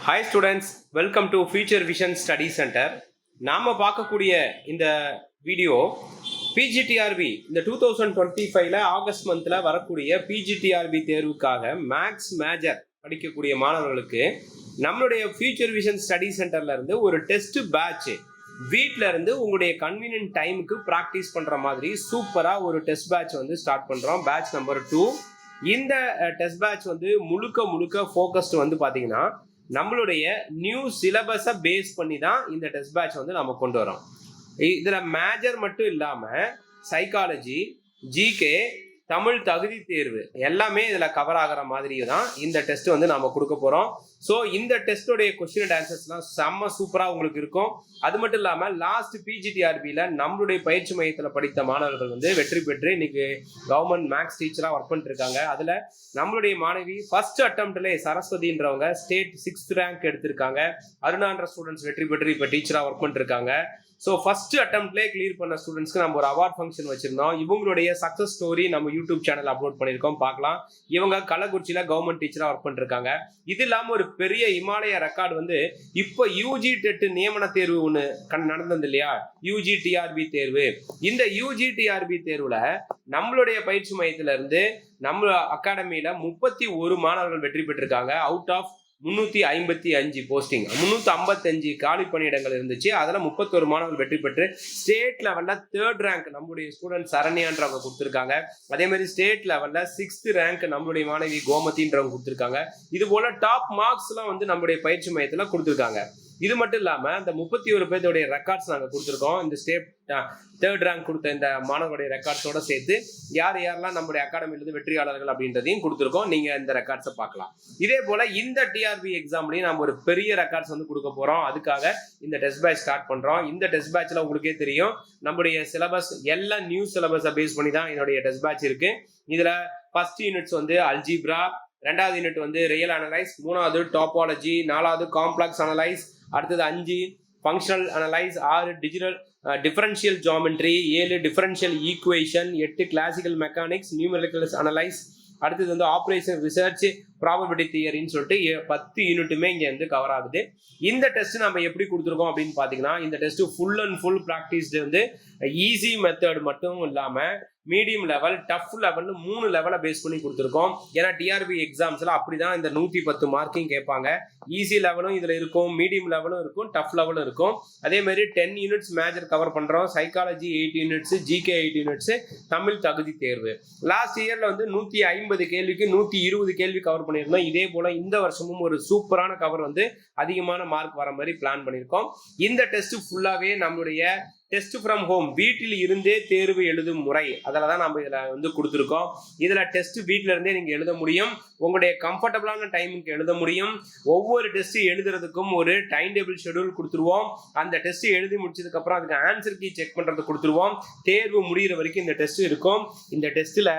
Hi students welcome to future vision study centre நாம் பார்க்கக்கூடிய இந்த வீடியோ பிஜிடிஆர்பி இந்த டூ தௌசண்ட் டுவெண்ட்டி ஃபைவ்ல ஆகஸ்ட் மந்தில் வரக்கூடிய பிஜிடிஆர்பி தேர்வுக்காக மேக்ஸ் மேஜர் படிக்கக்கூடிய மாணவர்களுக்கு நம்மளுடைய ஃபியூச்சர் விஷன் ஸ்டடி சென்டர்ல இருந்து ஒரு டெஸ்ட் பேட்ச் வீட்ல இருந்து உங்களுடைய கன்வீனியன்ட் டைமுக்கு ப்ராக்டிஸ் பண்ற மாதிரி சூப்பரா ஒரு டெஸ்ட் பேட்ச் வந்து ஸ்டார்ட் பண்றோம். பேட்ச் நம்பர் டூ இந்த டெஸ்ட் பேட்ச் வந்து முழுக்க முழுக்க ஃபோக்கஸ்டு வந்து பாத்தீங்கன்னா நம்மளுடைய நியூ சிலபஸை பேஸ் பண்ணி தான் இந்த டெஸ்ட் பேட்ச் வந்து நம்ம கொண்டு வரோம் இதில் மேஜர் மட்டும் இல்லாமல் சைக்காலஜி ஜிகே தமிழ் தகுதி தேர்வு. எல்லாமே இதில் கவர் ஆகிற மாதிரி தான் இந்த டெஸ்ட் வந்து நாம கொடுக்க போறோம். ஸோ இந்த டெஸ்டோடைய கொஸ்டின் அண்ட் ஆன்சர்ஸ்லாம் செம்ம சூப்பராக உங்களுக்கு இருக்கும். அது மட்டும் இல்லாமல் லாஸ்ட் பிஜிடிஆர்பியில் நம்மளுடைய பயிற்சி மையத்தில் படித்த மாணவர்கள் வந்து வெற்றி பெற்று இன்னைக்கு கவர்மெண்ட் மேக்ஸ் டீச்சராக ஒர்க் பண்ணிட்டுருக்காங்க. அதில் நம்மளுடைய மாணவி ஃபர்ஸ்ட் அட்டம்ப்ட்ல சரஸ்வதின்றவங்க ஸ்டேட் சிக்ஸ்த் ரேங்க் எடுத்திருக்காங்க. அருணான்ற ஸ்டூடெண்ட்ஸ் வெற்றி பெற்று இப்போ டீச்சராக ஒர்க் பண்ணிட்டுருக்காங்க. ஸோ ஃபர்ஸ்ட் அட்டம்ப்ட்லேயே கிளியர் பண்ண ஸ்டூடெண்ட்ஸ்க்கு நம்ம ஒரு அவார்ட் ஃபங்க்ஷன் வச்சிருந்தோம். இவங்களுடைய சக்ஸஸ் ஸ்டோரி நம்ம யூடியூப் சேனல் அப்லோட் பண்ணியிருக்கோம். பார்க்கலாம். இவங்க கள்ளக்குறிச்சியில் கவர்மெண்ட் டீச்சராக ஒர்க் பண்ணிருக்காங்க. இது இல்லாமல் ஒரு பெரிய இமாலய ரெக்கார்டு வந்து இப்போ யூஜி டெட் நியமன தேர்வு ஒன்று கண் நடந்தது இல்லையா? யூஜி டிஆர்பி தேர்வு. இந்த யூஜி டிஆர்பி தேர்வில் நம்மளுடைய பயிற்சி மையத்திலிருந்து நம்ம அகாடமியில முப்பத்தி ஒரு மாணவர்கள் வெற்றி பெற்றிருக்காங்க. அவுட் ஆஃப் முந்நூற்றி ஐம்பத்தி அஞ்சு போஸ்டிங் முந்நூற்றி ஐம்பத்தஞ்சு காலி பணியிடங்கள் இருந்துச்சு. அதில் முப்பத்தொரு மாணவர்கள் வெற்றி பெற்று ஸ்டேட் லெவலில் தேர்ட் ரேங்க் நம்முடைய ஸ்டூடெண்ட் சரண்யான்றவங்க கொடுத்துருக்காங்க. அதே மாதிரி ஸ்டேட் லெவலில் சிக்ஸ்த் ரேங்க் நம்மளுடைய மாணவி கோமதின்றவங்க கொடுத்துருக்காங்க. இது போல் டாப் மார்க்ஸ்லாம் வந்து நம்முடைய பயிற்சி மையத்தில் கொடுத்துருக்காங்க. இது மட்டும் இல்லாம இந்த முப்பத்தி ஒரு பேர்த்தோடைய ரெக்கார்ட்ஸ் நாங்க கொடுத்துருக்கோம். இந்த ஸ்டேட் தேர்ட் ரேங்க் கொடுத்த இந்த மாணவருடைய ரெக்கார்ட்ஸோட சேர்த்து யார் யாரெல்லாம் நம்முடைய அகாடமியிலிருந்து வெற்றியாளர்கள் அப்படின்றதையும் கொடுத்துருக்கோம். நீங்க இந்த ரெக்கார்ட்ஸை பார்க்கலாம். இதே போல இந்த டிஆர்பி எக்ஸாம்லயும் நம்ம ஒரு பெரிய ரெக்கார்ட்ஸ் வந்து கொடுக்க போறோம். அதுக்காக இந்த டெஸ்ட் பேட்ச் ஸ்டார்ட் பண்றோம். இந்த டெஸ்ட் பேட்ச்ல உங்களுக்கே தெரியும் நம்முடைய சிலபஸ் எல்லா நியூ சிலபஸை பேஸ் பண்ணி தான் என்னுடைய டெஸ்ட் பேட்ச் இருக்கு. இதுல ஃபர்ஸ்ட் யூனிட்ஸ் வந்து அல்ஜிப்ரா ரெண்டாவது யூனிட் வந்து ரியல் அனலைஸ் மூணாவது டாப்பாலஜி நாலாவது காம்ப்ளெக்ஸ் அனலைஸ் அடுத்தது அஞ்சு ஃபங்க்ஷனல் அனலைஸ் ஆறு டிஜிட்டல் டிஃபரன்ஷியல் ஜாமெண்ட்ரி ஏழு டிஃபரன்ஷியல் ஈக்குவேஷன் எட்டு கிளாசிக்கல் மெக்கானிக்ஸ் நியூமெரிக்கல்ஸ் அனலைஸ் அடுத்தது வந்து ஆப்ரேஷன் ரிசர்ச் ப்ராபபிலிட்டி தியரின்னு சொல்லிட்டு பத்து யூனிட்டுமே இங்கே வந்து கவர் ஆகுது. இந்த டெஸ்ட் நம்ம எப்படி கொடுத்துருக்கோம் அப்படின்னு பார்த்தீங்கன்னா இந்த test full and full practised வந்து ஈஸி மெத்தட் மட்டும் இல்லாமல் மீடியம் லெவல் டஃப் லெவல்னு மூணு லெவலை பேஸ் பண்ணி கொடுத்துருக்கோம். ஏன்னா டிஆர்பி எக்ஸாம்ஸில் அப்படி தான் இந்த நூற்றி பத்து மார்க்கையும் கேட்பாங்க. ஈஸி லெவலும் இதில் இருக்கும் மீடியம் லெவலும் இருக்கும் டஃப் லெவலும் இருக்கும். அதே மாதிரி டென் யூனிட்ஸ் மேஜர் கவர் பண்ணுறோம் psychology eight units GK eight units Tamil தகுதி தேர்வு. லாஸ்ட் இயரில் வந்து நூற்றி ஐம்பது கேள்விக்கு நூற்றி இருபது கேள்வி கவர் பண்ணியிருந்தோம். இதே போல் இந்த வருஷமும் ஒரு சூப்பரான கவர் வந்து அதிகமான மார்க் வர மாதிரி பிளான் பண்ணியிருக்கோம். இந்த டெஸ்ட் ஃபுல்லாகவே நம்மளுடைய டெஸ்ட் ஃப்ரம் ஹோம் வீட்டில் இருந்தே தேர்வு எழுதும் முறை. அதில் தான் நம்ம இதில் வந்து கொடுத்துருக்கோம். இதில் டெஸ்ட் வீட்டில் இருந்தே நீங்கள் எழுத முடியும். உங்களுடைய கம்ஃபர்டபுளான டைமுக்கு எழுத முடியும். ஒவ்வொரு டெஸ்ட் எழுதுறதுக்கும் ஒரு டைம் டேபிள் ஷெடியூல் கொடுத்துருவோம். அந்த டெஸ்ட் எழுதி முடிச்சதுக்கப்புறம் அதுக்கு ஆன்சர் கீ செக் பண்ணுறது கொடுத்துருவோம். தேர்வு முடிகிற வரைக்கும் இந்த டெஸ்ட் இருக்கும். இந்த டெஸ்ட்டில்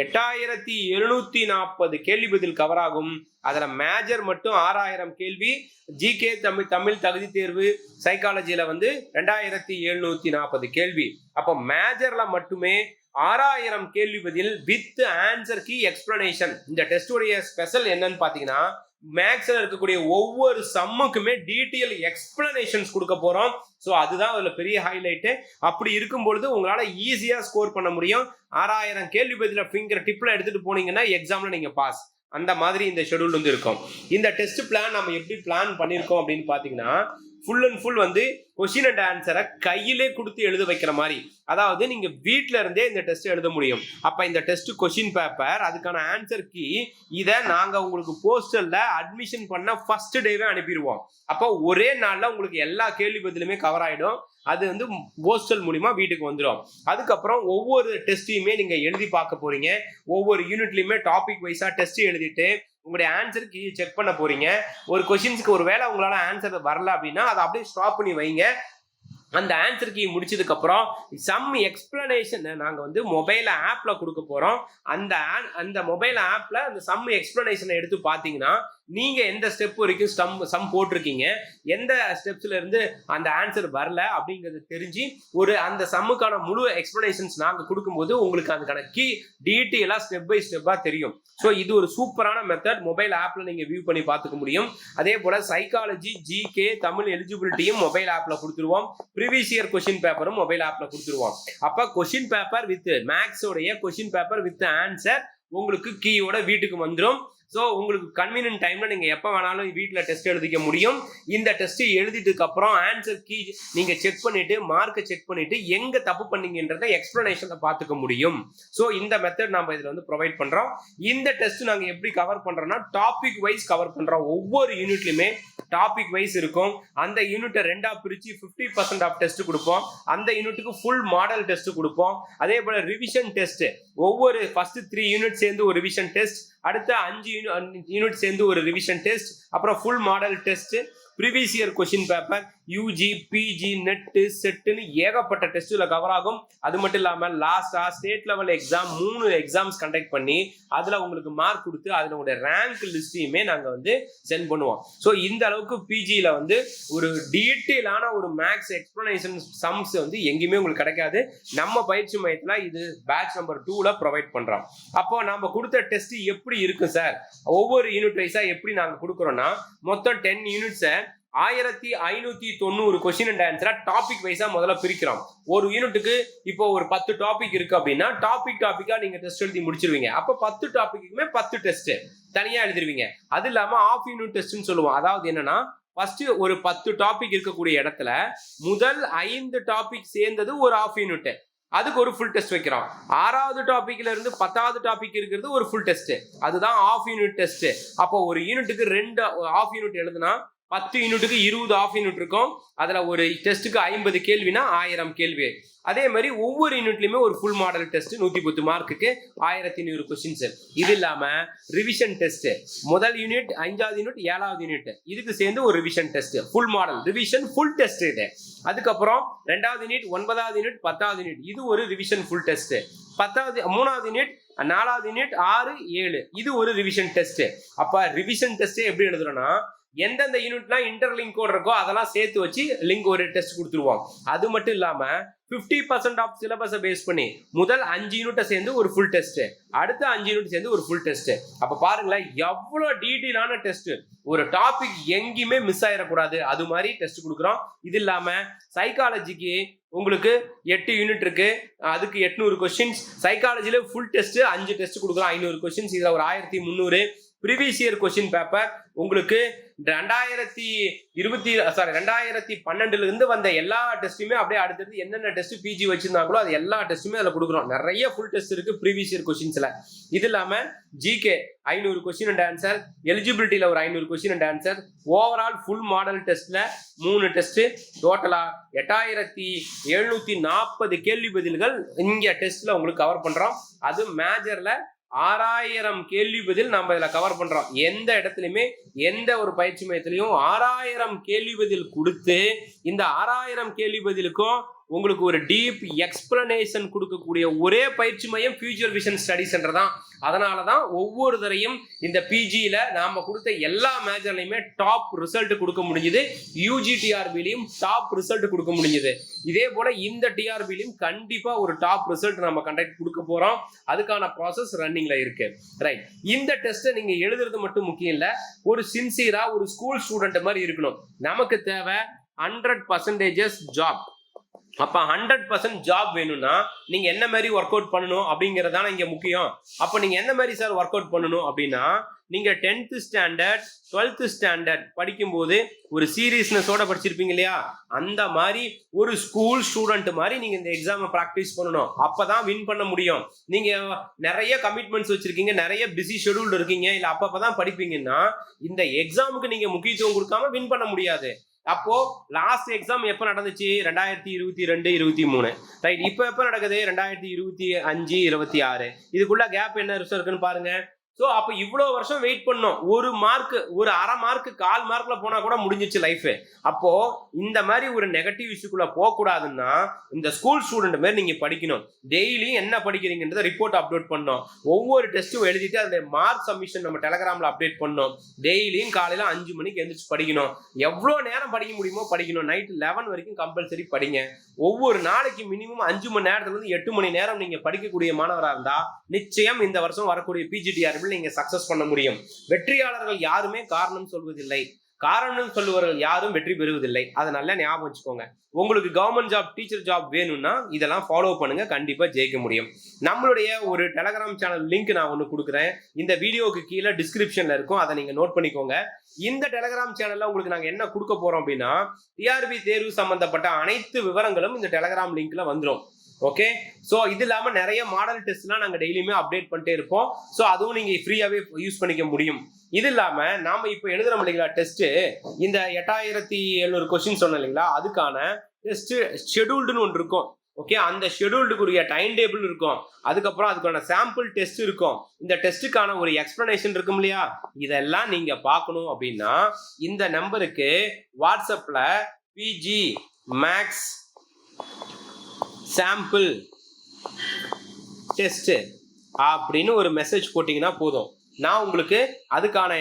எட்டாயிரத்தி எழுநூத்தி நாற்பது கேள்வி பதில் கவர் ஆகும். அதுல மேஜர் மட்டும் ஆறாயிரம் கேள்வி. ஜிகே தமிழ் தமிழ் தகுதி தேர்வு சைக்காலஜில வந்து ரெண்டாயிரத்தி எழுநூத்தி நாற்பது கேள்வி. அப்போ மேஜர்ல மட்டுமே ஆறாயிரம் கேள்வி பதில் வித் ஆன்சர் கீ எக்ஸ்பிளனேஷன் இந்த டெஸ்டுடைய ஸ்பெஷல் என்னன்னு பாத்தீங்கன்னா மேக்ஸில் இருக்கக்கூடிய ஒவ்வொரு சம்முக்குமே டீட்டெயில் எக்ஸ்பிளனேஷன்ஸ் கொடுக்க போகிறோம் ஸோ அதுதான் அதில் பெரிய ஹைலைட்டு அப்படி இருக்கும் பொழுது உங்களால் ஈஸியாக ஸ்கோர் பண்ண முடியும். ஆறாயிரம் கேள்வி பதில ஃபிங்கர் டிப்பில் எடுத்துகிட்டு போனீங்கன்னா எக்ஸாமில் நீங்கள் பாஸ் அந்த மாதிரி இந்த ஷெடியூல் வந்து இருக்கும். இந்த டெஸ்ட் பிளான் நம்ம எப்படி பிளான் பண்ணியிருக்கோம் அப்படின்னு பார்த்தீங்கன்னா ஃபுல் அண்ட் ஃபுல் வந்து கொஷின் அண்ட் ஆன்சரை கையிலே கொடுத்து எழுத வைக்கிற மாதிரி. அதாவது நீங்கள் வீட்டில் இருந்தே இந்த டெஸ்ட் எழுத முடியும். அப்போ இந்த டெஸ்ட் கொஷின் பேப்பர் அதுக்கான ஆன்சர் கீ இதை நாங்கள் உங்களுக்கு போஸ்டலில் அட்மிஷன் பண்ண ஃபர்ஸ்ட் டேவே அனுப்பிடுவோம். அப்போ ஒரே நாளில் உங்களுக்கு எல்லா கேள்வி பதிலுமே கவர் ஆகிடும் அது வந்து போஸ்டல் மூலிமா வீட்டுக்கு வந்துடும் அதுக்கப்புறம் ஒவ்வொரு டெஸ்ட்டையுமே நீங்கள் எழுதி பார்க்க போறீங்க. ஒவ்வொரு யூனிட்லேயுமே டாபிக் வைஸாக டெஸ்ட் எழுதிட்டு உங்களுடைய ஆன்சருக்கு செக் பண்ண போறீங்க. ஒரு கொஷின்ஸ்க்கு ஒரு வேளை உங்களால ஆன்சர் வரல அப்படின்னா அதை அப்படியே ஸ்டாப் பண்ணி வைங்க. அந்த ஆன்சர் கீ முடிச்சதுக்கு அப்புறம் சம் எக்ஸ்பிளனேஷனை நாங்கள் வந்து மொபைல் ஆப்ல கொடுக்க போறோம். அந்த அந்த மொபைல் ஆப்ல அந்த சம் எக்ஸ்பிளனேஷனை எடுத்து பார்த்தீங்கன்னா நீங்க எந்த ஸ்டெப் வரைக்கும் ஸ்டம் சம் போட்டிருக்கீங்க எந்த ஸ்டெப்ஸ்ல இருந்து அந்த ஆன்சர் வரல அப்படிங்கறது தெரிஞ்சு ஒரு அந்த சம்முக்கான முழு எக்ஸ்பிளனேஷன்ஸ் நாங்கள் கொடுக்கும்போது உங்களுக்கு அதுக்கான கீ டீட்டெயிலாக ஸ்டெப் பை ஸ்டெப்பாக தெரியும். ஸோ இது ஒரு சூப்பரான மெத்தட் மொபைல் ஆப்பில் நீங்கள் வியூ பண்ணி பார்த்துக்க முடியும். அதே போல் சைக்காலஜி ஜிகே தமிழ் எலிஜிபிலிட்டியும் மொபைல் ஆப்பில் கொடுத்துருவோம். ப்ரீவியஸ் இயர் கொஷின் பேப்பரும் மொபைல் ஆப்பில் கொடுத்துருவோம். அப்போ கொஷின் பேப்பர் வித் மேக்ஸோடைய கொஷின் பேப்பர் வித் ஆன்சர் உங்களுக்கு கீயோட வீட்டுக்கு வந்துடும் ஸோ உங்களுக்கு கன்வீனியன்ட் டைமில் நீங்கள் எப்போ வேணாலும் வீட்டில் டெஸ்ட் எழுதிக்க முடியும். இந்த டெஸ்ட்டு எழுதிட்டுக்கு அப்புறம் ஆன்சர் கீ நீங்கள் செக் பண்ணிவிட்டு மார்க்கை செக் பண்ணிவிட்டு எங்கே தப்பு பண்ணீங்கன்றத எக்ஸ்ப்ளனேஷனில் பார்த்துக்க முடியும். ஸோ இந்த மெத்தட் நம்ம இதில் வந்து ப்ரொவைட் பண்ணுறோம் இந்த டெஸ்ட் நாங்கள் எப்படி கவர் பண்ணுறோன்னா டாபிக் வைஸ் கவர் பண்ணுறோம் ஒவ்வொரு யூனிட்லையுமே டாபிக் வைஸ் இருக்கும். அந்த யூனிட்டை ரெண்டாக பிரிச்சு ஃபிஃப்டி பர்சன்ட் ஆஃப் டெஸ்ட் கொடுப்போம். அந்த யூனிட்டுக்கு ஃபுல் மாடல் டெஸ்ட் கொடுப்போம். அதே போல் ரிவிஷன் டெஸ்ட் ஒவ்வொரு ஃபர்ஸ்ட் த்ரீ யூனிட் சேர்ந்து ஒரு ரிவிஷன் டெஸ்ட் அடுத்த அஞ்சு யூனிட் சேர்ந்து ஒரு ரிவிஷன் டெஸ்ட் அப்புறம் full model test previous year question paper UG PG net செட்டுன்னு ஏகப்பட்ட டெஸ்ட்டில் கவர் ஆகும். அது மட்டும் இல்லாமல் லாஸ்ட்டாக ஸ்டேட் லெவல் எக்ஸாம் மூணு எக்ஸாம்ஸ் கண்டக்ட் பண்ணி அதில் உங்களுக்கு மார்க் கொடுத்து அதில் உங்களுடைய ரேங்க் லிஸ்ட்டையுமே நாங்கள் வந்து சென்ட் பண்ணுவோம். ஸோ இந்த அளவுக்கு பிஜியில் வந்து ஒரு டீட்டெயிலான ஒரு மேக்ஸ் எக்ஸ்பிளனேஷன் சம்ஸ் வந்து எங்கேயுமே உங்களுக்கு கிடைக்காது. நம்ம பயிற்சி மையத்தில் இது பேட்ச் நம்பர் டூவில் ப்ரொவைட் பண்ணுறோம் அப்போ நம்ம கொடுத்த டெஸ்ட் எப்படி இருக்கும் சார் ஒவ்வொரு யூனிட் வைஸாக எப்படி நாங்கள் கொடுக்குறோன்னா மொத்தம் டென் யூனிட்ஸை ஆயிரத்தி ஐநூத்தி தொண்ணூறு கொஸ்டின் அண்ட் ஆன்சரா டாபிக் வைஸா முதல்ல பிரிக்கிறோம் ஒரு யூனிட்டுக்கு இப்போ ஒரு பத்து டாபிக் இருக்கு அப்படின்னா டாபிக் டாபிக்கா நீங்க டெஸ்ட் எழுதி முடிச்சிருவீங்க. அப்ப பத்து டாபிக்குமே பத்து டெஸ்ட் தனியா எழுதிருவீங்க. அது இல்லாம ஆஃப் யூனிட் டெஸ்ட்னு சொல்லுவோம். அதாவது என்னன்னா ஃபர்ஸ்ட் ஒரு பத்து டாபிக் இருக்கக்கூடிய இடத்துல முதல் ஐந்து டாபிக் சேர்ந்தது ஒரு ஆஃப் யூனிட் அதுக்கு ஒரு ஃபுல் டெஸ்ட் வைக்கிறோம். ஆறாவது டாபிக்ல இருந்து பத்தாவது டாபிக் இருக்கிறது ஒரு ஃபுல் டெஸ்ட் அதுதான் ஆஃப் யூனிட் டெஸ்ட் அப்போ ஒரு யூனிட்டுக்கு ரெண்டு ஆஃப் யூனிட் எழுதுனா பத்து யூனிட்டுக்கு இருபது ஆஃப் யூனிட் இருக்கும். அதில் ஒரு டெஸ்ட்டுக்கு ஐம்பது கேள்வினா ஆயிரம் கேள்வி. அதே மாதிரி ஒவ்வொரு யூனிட்லையுமே ஒரு ஃபுல் மாடல் டெஸ்ட் நூற்றி பத்து மார்க்குக்கு ஆயிரத்தி நூறு கொஸ்டின்ஸ் இது இல்லாமல் ரிவிஷன் டெஸ்ட் முதல் யூனிட் அஞ்சாவது யூனிட் ஏழாவது யூனிட் இதுக்கு சேர்ந்து ஒரு revision test full model revision full test இது. அதுக்கப்புறம் ரெண்டாவது யூனிட் ஒன்பதாவது யூனிட் பத்தாவது யூனிட் இது ஒரு ரிவிஷன் ஃபுல் டெஸ்ட் பத்தாவது மூணாவது யூனிட் நாலாவது யூனிட் ஆறு ஏழு. இது ஒரு ரிவிஷன் டெஸ்ட் அப்ப ரிவிஷன் டெஸ்ட் எப்படி எழுதுறோம்னா எந்தெந்த யூனிட்லாம் இன்டர்லிங்க் கோட் இருக்கோ அதெல்லாம் சேர்த்து வச்சு லிங்க் ஒரு டெஸ்ட் கொடுத்துருவோம் அது மட்டும் இல்லாமல் ஃபிஃப்டி பர்சன்ட் ஆஃப் சிலபஸை பேஸ் பண்ணி முதல் அஞ்சு யூனிட்டை சேர்ந்து ஒரு ஃபுல் டெஸ்ட்டு அடுத்த அஞ்சு யூனிட் சேர்ந்து ஒரு ஃபுல் டெஸ்ட்டு அப்போ பாருங்களேன் எவ்வளோ டீட்டெயிலான டெஸ்ட்டு ஒரு டாபிக் எங்கேயுமே மிஸ் ஆயிடக்கூடாது. அது மாதிரி டெஸ்ட் கொடுக்குறோம். இது இல்லாமல் சைக்காலஜிக்கு உங்களுக்கு எட்டு யூனிட் இருக்கு. அதுக்கு எட்நூறு கொஸ்டின்ஸ் சைக்காலஜியில ஃபுல் டெஸ்ட் அஞ்சு டெஸ்ட் கொடுக்குறோம். ஐநூறு கொஸ்டின்ஸ் இதில் ஒரு ஆயிரத்தி முந்நூறு. ப்ரீவியஸ் இயர் கொஸ்டின் பேப்பர் உங்களுக்கு ரெண்டாயிரத்தி இருபத்தி சாரி ரெண்டாயிரத்தி பன்னெண்டுல இருந்து வந்த எல்லா டெஸ்ட்டுமே அப்படியே அடுத்தது என்னென்ன டெஸ்ட் பிஜி வச்சிருந்தாங்களோ அது எல்லா டெஸ்ட்டுமே அதில் கொடுக்குறோம். நிறைய ஃபுல் டெஸ்ட் இருக்கு ப்ரீவியஸ் இயர் கொஸ்டின்ஸ்ல இது இல்லாம ஜிகே ஐநூறு கொஸ்டின் அண்ட் ஆன்சர் எலிஜிபிலிட்டியில ஒரு ஐநூறு question and answer overall full model டெஸ்ட்ல மூணு டெஸ்ட் டோட்டலா எட்டாயிரத்தி எழுநூத்தி நாற்பது கேள்வி பதில்கள் இங்க டெஸ்ட்ல உங்களுக்கு கவர் பண்றோம். அது மேஜர்ல ஆறாயிரம் கேள்வி பதில் நம்ம இதில் கவர் பண்ணுறோம் எந்த இடத்துலையுமே எந்த ஒரு பயிற்சி மையத்திலையும் ஆறாயிரம் கேள்வி பதில் கொடுத்து இந்த ஆறாயிரம் கேள்வி பதிலுக்கும் உங்களுக்கு ஒரு டீப் எக்ஸ்பிளனேஷன் கொடுக்கக்கூடிய ஒரே பயிற்சி மையம் ஃபியூச்சர் விஷன் ஸ்டடி சென்டர் தான். அதனால தான் ஒவ்வொரு தரையும் இந்த பிஜியில் நாம் கொடுத்த எல்லா மேஜர்லையுமே டாப் ரிசல்ட் கொடுக்க முடிஞ்சுது. யூஜி டிஆர்பிலையும் டாப் ரிசல்ட் கொடுக்க முடிஞ்சுது. இதே போல் இந்த டிஆர்பிலையும் கண்டிப்பாக ஒரு டாப் ரிசல்ட் நம்ம கண்டக்ட் கொடுக்க போகிறோம் அதுக்கான ப்ராசஸ் ரன்னிங்கில் இருக்கு. ரைட் இந்த டெஸ்ட்டை நீங்கள் எழுதுறது மட்டும் முக்கியம் இல்லை ஒரு சின்சியராக ஒரு ஸ்கூல் ஸ்டூடெண்ட் மாதிரி இருக்கணும். நமக்கு தேவை ஹண்ட்ரட் பர்சன்டேஜஸ் ஜாப் அப்போ ஹண்ட்ரட் பர்சன்ட் ஜாப் வேணும்னா நீங்க என்ன மாதிரி ஒர்க் அவுட் பண்ணணும் அப்படிங்கறதான இங்க முக்கியம். அப்போ நீங்க என்ன மாதிரி சார் ஒர்க் அவுட் பண்ணணும் அப்படின்னா நீங்க டென்த்து ஸ்டாண்டர்ட் டுவெல்த்து ஸ்டாண்டர்ட் படிக்கும்போது ஒரு சீரியஸ்னஸோட படிச்சிருப்பீங்க இல்லையா? அந்த மாதிரி ஒரு ஸ்கூல் ஸ்டூடெண்ட் மாதிரி நீங்க இந்த எக்ஸாமை ப்ராக்டிஸ் பண்ணணும். அப்பதான் வின் பண்ண முடியும். நீங்க நிறைய கமிட்மெண்ட்ஸ் வச்சிருக்கீங்க நிறைய பிஸி ஷெடியூல் இருக்கீங்க இல்ல அப்பப்பதான் படிப்பீங்கன்னா இந்த எக்ஸாமுக்கு நீங்க முக்கியத்துவம் கொடுக்காம வின் பண்ண முடியாது. அப்போ லாஸ்ட் எக்ஸாம் எப்போ நடந்துச்சு? ரெண்டாயிரத்தி இருபத்தி ரெண்டு இருபத்தி மூணு. ரைட் இப்போ எப்போ நடக்குது? ரெண்டாயிரத்தி இருபத்தி அஞ்சு இருபத்தி ஆறு. இதுக்குள்ள கேப் என்ன இருக்குன்னு பாருங்க. ஸோ அப்போ இவ்வளோ வருஷம் வெயிட் பண்ணோம். ஒரு மார்க் ஒரு அரை மார்க் கால் மார்க்கில் போனால் கூட முடிஞ்சிச்சு லைஃபு அப்போது இந்த மாதிரி ஒரு நெகட்டிவ் இஷ்யூக்குள்ளே போகக்கூடாதுன்னா இந்த ஸ்கூல் ஸ்டூடெண்ட் மாதிரி நீங்கள் படிக்கணும். டெய்லி என்ன படிக்கிறீங்கன்றத ரிப்போர்ட் அப்லோட் பண்ணோம். ஒவ்வொரு டெஸ்ட்டும் எழுதிட்டு அதில் மார்க் சப்மிஷன் நம்ம டெலகிராமில் அப்டேட் பண்ணோம். டெய்லியும் காலையில் அஞ்சு மணிக்கு எந்திரிச்சு படிக்கணும். எவ்வளோ நேரம் படிக்க முடியுமோ படிக்கணும். நைட் லெவன் வரைக்கும் கம்பல்சரி படிங்க. ஒவ்வொரு நாளைக்கு மினிமம் அஞ்சு மணி நேரத்துலேருந்து எட்டு மணி நேரம் நீங்கள் படிக்கக்கூடிய மாணவராக இருந்தால் நிச்சயம் இந்த வருஷம் வரக்கூடிய லைஃப்ல நீங்க சக்சஸ் பண்ண முடியும்? வெற்றியாளர்கள் யாருமே காரணம் சொல்வதில்லை. காரணம் சொல்லுவவர்கள் யாரும் வெற்றி பெறுவதில்லை. அதை நல்லா ஞாபகம் வச்சுக்கோங்க. உங்களுக்கு கவர்மெண்ட் ஜாப் டீச்சர் ஜாப் வேணும்னா இதெல்லாம் ஃபாலோ பண்ணுங்க. கண்டிப்பா ஜெயிக்க முடியும். நம்மளுடைய ஒரு டெலகிராம் சேனல் லிங்க் நான் ஒன்று கொடுக்குறேன். இந்த வீடியோக்கு கீழே டிஸ்கிரிப்ஷன்ல இருக்கும். அதை நீங்க நோட் பண்ணிக்கோங்க. இந்த டெலகிராம் சேனல்ல உங்களுக்கு நாங்க என்ன கொடுக்க போறோம் அப்படின்னா டிஆர்பி தேர்வு சம்பந்தப்பட்ட அனைத்து விவரங்களும் இந்த டெலகிராம் லிங்க்ல வந்துடும் ஓகே ஸோ இது இல்லாமல் நிறைய மாடல் டெஸ்ட்லாம் நாங்கள் டெய்லியுமே அப்டேட் பண்ணிட்டே இருப்போம். ஸோ அதுவும் நீங்கள் ஃப்ரீயாகவே யூஸ் பண்ணிக்க முடியும். இது இல்லாமல் நாம் இப்போ எழுதுறோம் இல்லைங்களா டெஸ்ட்டு இந்த எட்டாயிரத்தி எழுநூறு கொஸ்டின் சொன்னோம் இல்லைங்களா? அதுக்கான டெஸ்ட்டு ஷெடியூல்டுன்னு ஒன்று இருக்கும். ஓகே அந்த ஷெடியூல்டுக்குரிய டைம் டேபிள் இருக்கும். அதுக்கப்புறம் அதுக்கான சாம்பிள் டெஸ்ட் இருக்கும். இந்த டெஸ்ட்டுக்கான ஒரு எக்ஸ்பிளனேஷன் இருக்கும் இல்லையா? இதெல்லாம் நீங்கள் பார்க்கணும் அப்படின்னா இந்த நம்பருக்கு வாட்ஸ்அப்பில் பிஜி மேக்ஸ் சாம்பிள் டெஸ்ட்டு அப்படின்னு ஒரு மெசேஜ் போட்டிங்கன்னா போதும். நான் உங்களுக்கு அதுக்கான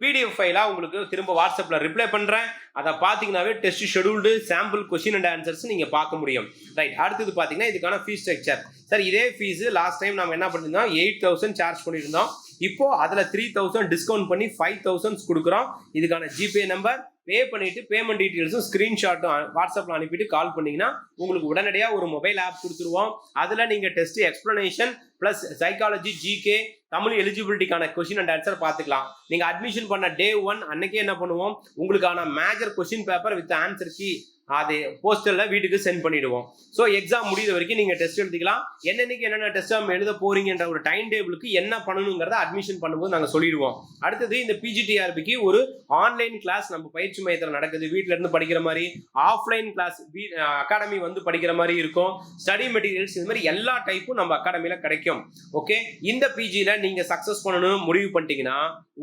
பிடிஎஃப் ஃபைலாக உங்களுக்கு திரும்ப வாட்ஸ்அப்பில் ரிப்ளை பண்ணுறேன் அதை பார்த்தீங்கன்னாவே test scheduled sample question and answers நீங்கள் பார்க்க முடியும். ரைட் அடுத்தது பார்த்தீங்கன்னா இதுக்கான ஃபீஸ் ஸ்ட்ரக்சர் சார் இதே ஃபீஸு லாஸ்ட் டைம் நம்ம என்ன பண்ணியிருந்தோம் எயிட் தௌசண்ட் சார்ஜ் பண்ணியிருந்தோம் இப்போ அதில் த்ரீ தௌசண்ட் டிஸ்கவுண்ட் பண்ணி ஃபைவ் தௌசண்ட்ஸ் கொடுக்குறோம். இதுக்கான ஜிபே நம்பர் பே பண்ணிட்டு பேமெண்ட் டீட்டெயில்ஸும் ஸ்க்ரீன்ஷாட்டும் வாட்ஸ்அப்பில் அனுப்பிட்டு கால் பண்ணிங்கன்னா உங்களுக்கு உடனடியாக ஒரு மொபைல் ஆப் கொடுத்துருவோம். அதில் நீங்கள் test explanation plus psychology GK Tamil எலிஜிபிலிட்டிக்கான question and answer பார்த்துக்கலாம். நீங்கள் அட்மிஷன் பண்ண டே ஒன் அன்னைக்கே என்ன பண்ணுவோம்? உங்களுக்கான major question paper with answer key அது போஸ்டரில் வீட்டுக்கு சென்ட் பண்ணிடுவோம். ஸோ எக்ஸாம் முடிந்த வரைக்கும் நீங்கள் டெஸ்ட் எழுதிக்கலாம். என்னென்னைக்கு என்னென்ன டெஸ்ட் எழுத போகிறீங்கன்ற ஒரு டைம் டேபிளுக்கு என்ன பண்ணணுங்கிறத அட்மிஷன் பண்ணும்போது நாங்கள் சொல்லிடுவோம். அடுத்தது இந்த பிஜிடிஆர்பிக்கு ஒரு ஆன்லைன் கிளாஸ் நம்ம பயிற்சி மையத்தில் நடக்குது. வீட்டிலேருந்து படிக்கிற மாதிரி ஆஃப்லைன் கிளாஸ் அகாடமி வந்து படிக்கிற மாதிரி இருக்கும். ஸ்டடி மெட்டீரியல்ஸ் இது மாதிரி எல்லா டைப்பும் நம்ம அகாடமியில் கிடைக்கும். ஓகே இந்த பிஜியில் நீங்கள் சக்ஸஸ் பண்ணணும் முடிவு பண்ணிட்டீங்கன்னா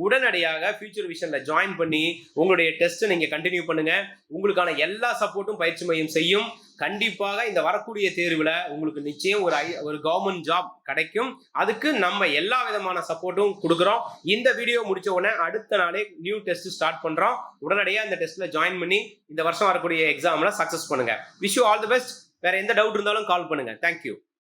உடனடியாக ஃபியூச்சர் விஷனில் ஜாயின் பண்ணி உங்களுடைய டெஸ்ட்டை நீங்கள் கண்டினியூ பண்ணுங்கள் உங்களுக்கான எல்லா சப் சப்போர்ட்டும் பயிற்சி மையம் செய்யும். கண்டிப்பாக இந்த வரக்கூடிய தேர்வில் உங்களுக்கு நிச்சயம் ஒரு ஐ ஒரு கவர்மெண்ட் ஜாப் கிடைக்கும். அதுக்கு நம்ம எல்லா விதமான சப்போர்ட்டும் கொடுக்குறோம். இந்த வீடியோ முடிச்ச உடனே அடுத்த நாளே நியூ டெஸ்ட் ஸ்டார்ட் பண்ணுறோம் உடனடியாக இந்த டெஸ்ட்டில் ஜாயின் பண்ணி இந்த வருஷம் வரக்கூடிய எக்ஸாமில் சக்ஸஸ் பண்ணுங்கள் wish you all the best வேறு எந்த டவுட் இருந்தாலும் கால் பண்ணுங்கள் thank you